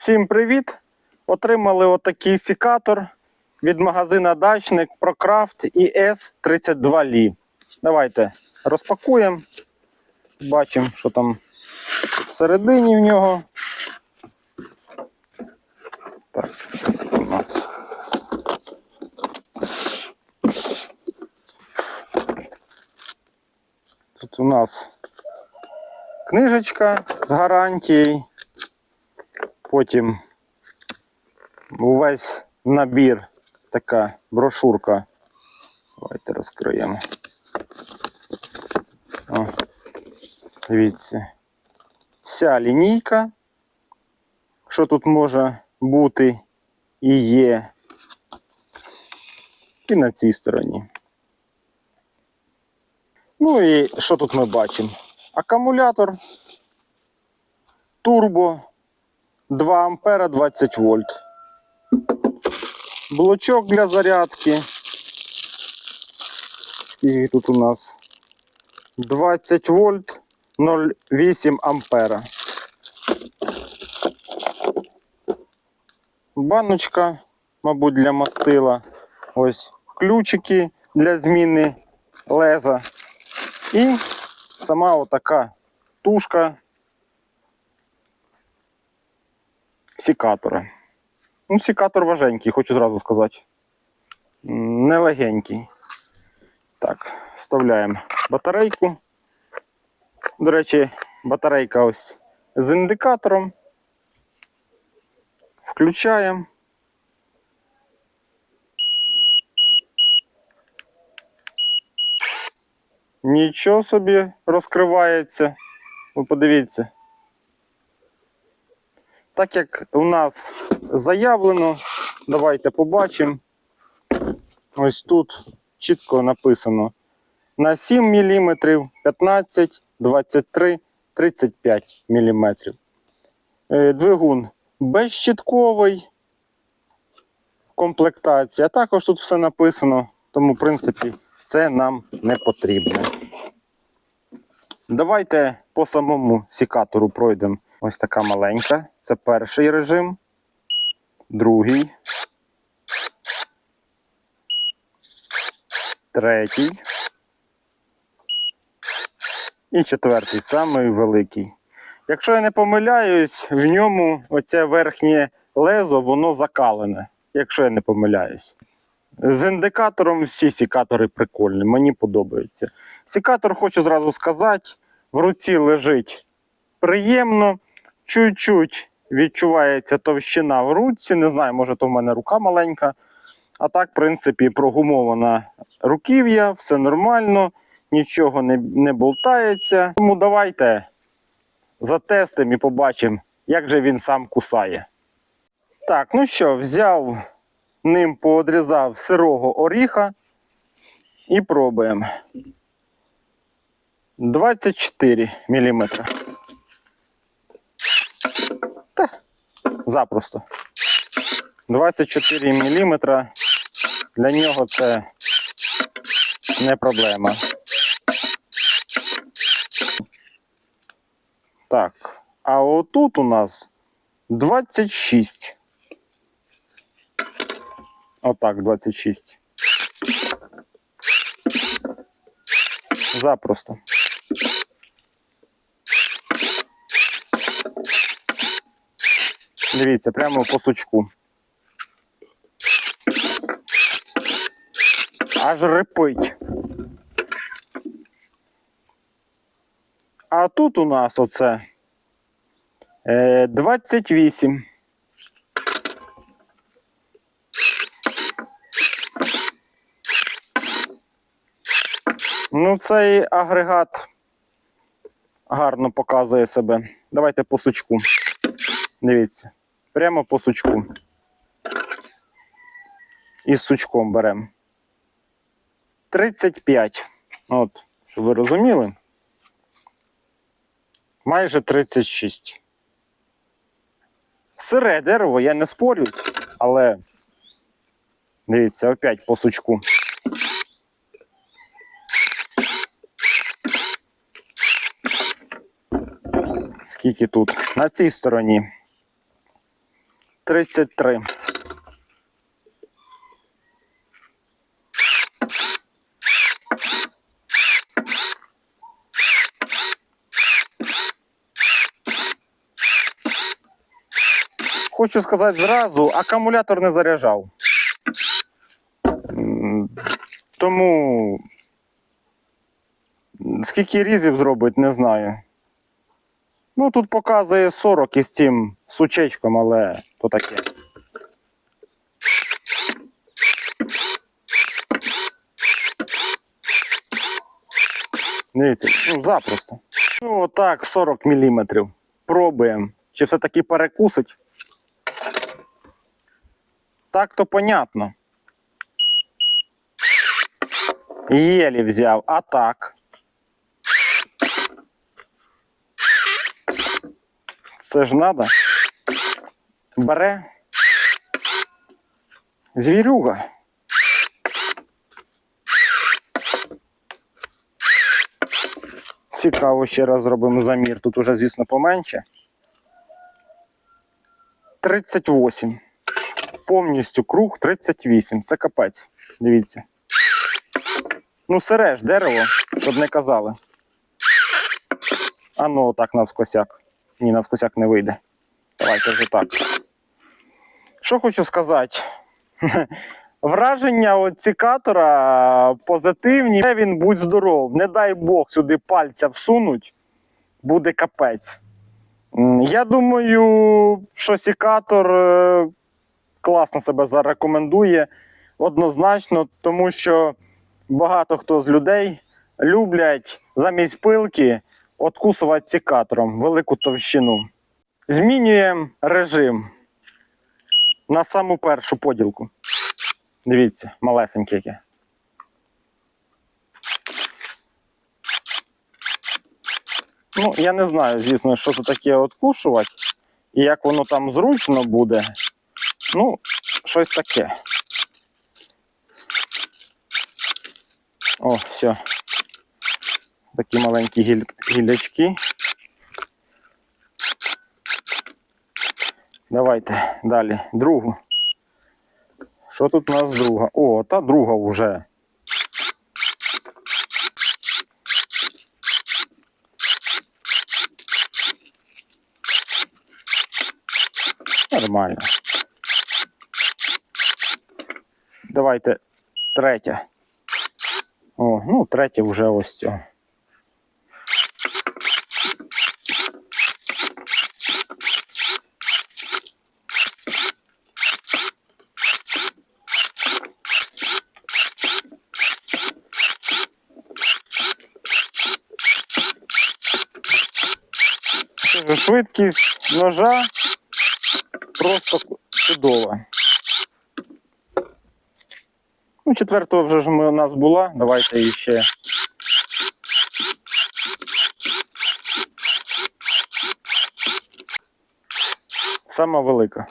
Всім привіт! Отримали отакий секатор від магазина Дачник ProCraft ES 32 Li. Давайте розпакуємо. Бачимо, що там всередині в нього. Так, у нас. Тут у нас книжечка з гарантією. Потім увесь набір, така брошурка. Давайте розкриємо. О, дивіться. Вся лінійка, що тут може бути і є. І на цій стороні. Ну і що тут ми бачимо? Акумулятор, турбо, 2 ампера 20 вольт. Блочок для зарядки. І тут у нас 20 вольт 0,8 ампера. Баночка, мабуть, для мастила. Ось ключики для зміни леза. І сама отака тушка секатора. Ну, секатор важенький, хочу зразу сказати. М, Не легенький. Так, вставляємо батарейку. До речі, батарейка ось з індикатором. Включаємо. Нічого собі розкривається. Ви подивіться. Так як у нас заявлено, давайте побачимо. Ось тут чітко написано на 7 мм, 15, 23, 35 мм. Двигун безщітковий, комплектація. Також тут все написано, тому, в принципі, це нам не потрібно. Давайте по самому секатору пройдемо. Ось така маленька. Це перший режим, другий, третій. І четвертий, самий великий. Якщо я не помиляюсь, в ньому оце верхнє лезо, воно закалене, якщо я не помиляюсь. З індикатором всі секатори прикольні, мені подобається. Секатор, хочу зразу сказати, в руці лежить приємно, чуть-чуть відчувається товщина в руці. Не знаю, може, то в мене рука маленька. А так, в принципі, прогумована руків'я, все нормально, нічого не, не болтається. Тому давайте затестимо і побачимо, як же він сам кусає. Так, ну що, взяв ним поодрізав сирого оріха і пробуємо. 24 мм. Запросто. 24 мм. Для нього це не проблема. Так, а отут у нас 26. Отак, 26. Запросто. Дивіться, прямо по сучку. Аж репить. А тут у нас оце е, 28. Ну, цей агрегат гарно показує себе. Давайте по сучку. Дивіться. Прямо по сучку. І з сучком беремо. 35. От, щоб ви розуміли. Майже 36. Сире дерево, я не спорю, але дивіться, опять по сучку. Скільки тут? На цій стороні 33. Хочу сказати зразу, акумулятор не заряджав. Тому скільки різів зробить, не знаю. Ну, тут показує 40 із цим сучечком, але то таке. Дивіться, ну запросто. Ну, отак, 40 мм. Пробуємо. Чи все-таки перекусить? Так то понятно. Єлі взяв, а так. Це ж надо. Бере. Звірюга. Цікаво, ще раз зробимо замір. Тут уже, звісно, поменше. 38. Повністю круг 38. Це капець. Дивіться. Ну, сире ж дерево, щоб не казали. А ну, отак навскосяк. Ні, навскосяк не вийде. Давайте вже так. Що хочу сказати? Враження от цікатора позитивні. Де Він будь здоров. Не дай Бог сюди пальця всунуть, буде капець. Я думаю, що сікатор е, класно себе зарекомендує однозначно, тому що багато хто з людей люблять замість пилки откусувати цікатором велику товщину. Змінюємо режим на саму першу поділку. Дивіться, малесеньке яке. Ну, я не знаю, звісно, що це таке откушувати і як воно там зручно буде. Ну, щось таке. О, все. Такі маленькі гіль... гілячки. Давайте далі. Другу. Що тут у нас друга? О, та друга вже. Нормально. Давайте третя. О, ну, третя вже ось цього. Швидкість ножа просто чудова. Ну, четвертого вже ж ми у нас була. Давайте ще. Сама велика.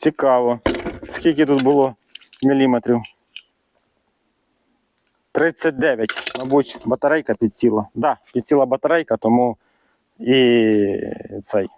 Цікаво. Скільки тут було міліметрів? 39. Мабуть, батарейка підсіла. Так, да, підсіла батарейка, тому і цей.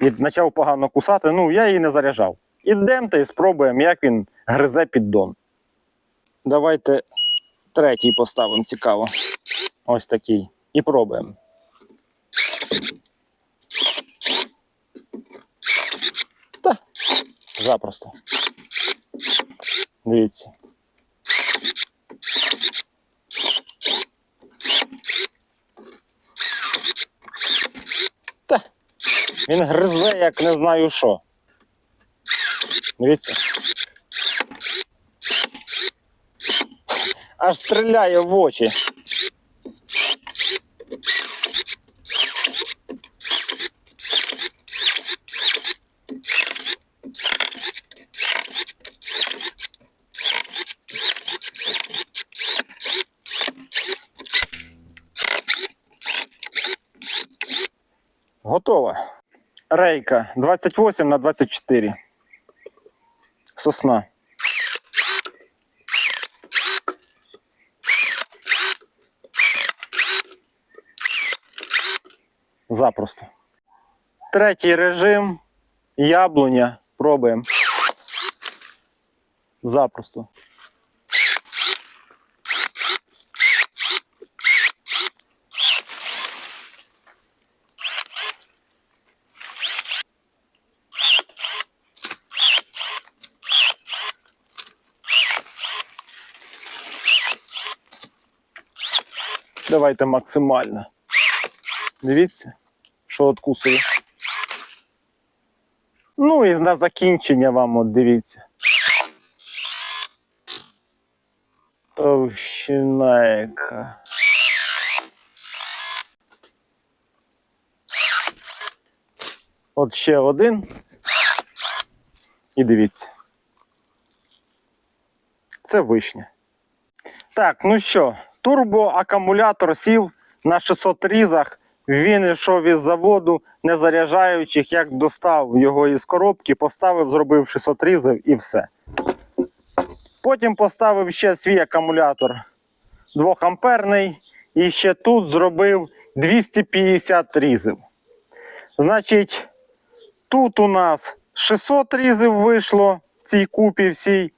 І почав погано кусати, ну я її не заряджав. Ідемте і спробуємо, як він гризе піддон. Давайте третій поставимо, цікаво. Ось такий. І пробуємо. Запросто. Дивіться. Та, він гризе, як не знаю що. Дивіться. Аж стріляє в очі. готова. Рейка 28 на 24. Сосна. Запросто. Третій режим. Яблуня. Пробуємо. Запросто. Давайте максимально. Дивіться, що откусує. Ну і на закінчення вам от дивіться. Товщина яка. От ще один. І дивіться. Це вишня. Так, ну що, турбоакумулятор сів на 600 різах. Він йшов із заводу, не заряджаючих, як достав його із коробки, поставив, зробив 600 різів і все. Потім поставив ще свій акумулятор 2 амперний і ще тут зробив 250 різів. Значить, тут у нас 600 різів вийшло в цій купі всій.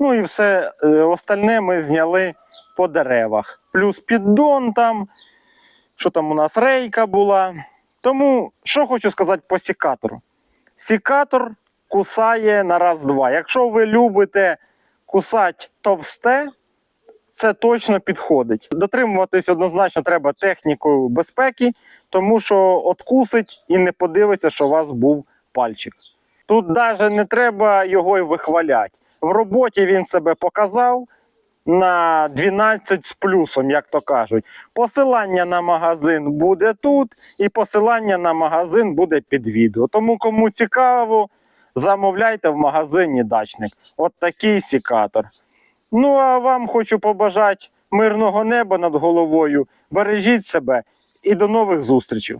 Ну і все е, остальне ми зняли по деревах. Плюс піддон там, що там у нас рейка була. Тому що хочу сказати по сікатору. Сікатор кусає на раз-два. Якщо ви любите кусати товсте, це точно підходить. Дотримуватись однозначно треба технікою безпеки, тому що откусить і не подивиться, що у вас був пальчик. Тут навіть не треба його й вихваляти. В роботі він себе показав на 12 з плюсом, як то кажуть. Посилання на магазин буде тут, і посилання на магазин буде під відео. Тому кому цікаво, замовляйте в магазині дачник. От такий сікатор. Ну а вам хочу побажати мирного неба над головою. Бережіть себе і до нових зустрічей.